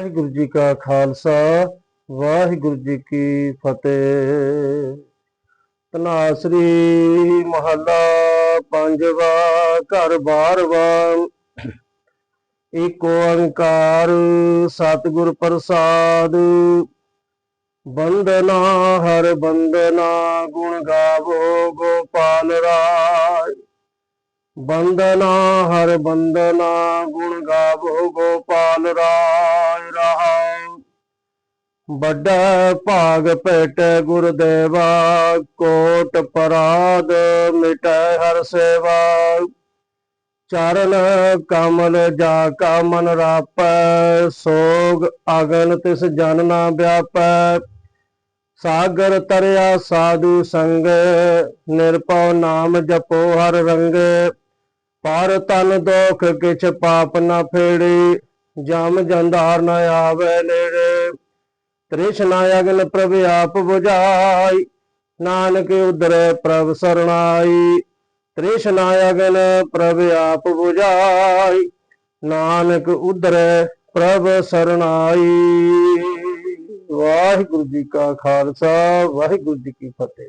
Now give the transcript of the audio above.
ਵਾਹਿਗੁਰੂ ਜੀ ਕਾ ਖਾਲਸਾ, ਵਾਹਿਗੁਰੂ ਜੀ ਕੀ ਫਤਿਹ। ਤਨਾਸਰੀ ਮਹੱਲਾ ਪੰਜਵਾ, ਘਰ ਬਾਰਵਾ। ਏਕ ਓੰਕਾਰ ਸਤਿਗੁਰ ਪ੍ਰਸਾਦ। ਬੰਦਨਾ ਹਰ ਬੰਦਨਾ ਗੁਣ ਗਾਵੋ ਗੋਪਾਲ ਰਾਜ। ਬੰਦਨਾ ਹਰ ਬੰਦਨਾ ਗੁਣ ਗਾਵੋ ਵੱਡਾ ਭਾਗ ਭੇਟ ਗੁਰਦੇਵਾ, ਕੋਟ ਪਰਾਦ ਮਿਟੈ ਹਰ ਸੇਵਾ। ਚਰਨ ਕਮਲ ਜਾ ਕਾ ਮਨ ਰਾਪੈ, ਸੋਗ ਅਗਨ ਤਿਸ ਜਨ ਨਾ ਵਿਆਪੈ। ਸਾਗਰ ਤਰਿਆ ਸਾਧੂ ਸੰਗ, ਨਿਰਭਉ ਨਾਮ ਜਪੋ ਹਰ ਰੰਗ। ਪਰ ਤਨ ਦੋਖ ਕਿਛ ਪਾਪ ਨਾ ਫੇੜੀ, ਜਮ ਜੰਦਾਰ ਨਾ ਆਵੇ ਨੇੜੇ। ਤ੍ਰਿਸ਼ਨਾ ਅਗਨ ਪ੍ਰਭ ਆਪ 부ਝਾਈ ਨਾਨਕ ਉਦਰੇ ਪ੍ਰਭ ਸਰਣਾਈ। ਤ੍ਰਿਸ਼ਨਾ ਅਗਨ ਪ੍ਰਭ ਆਪ 부ਝਾਈ ਨਾਨਕ ਉਦਰੇ ਪ੍ਰਭ ਸਰਣਾਈ। ਵਾਹਿਗੁਰੂ ਜੀ ਕਾ ਖਾਲਸਾ, ਵਾਹਿਗੁਰੂ ਜੀ ਕੀ ਫਤਿਹ।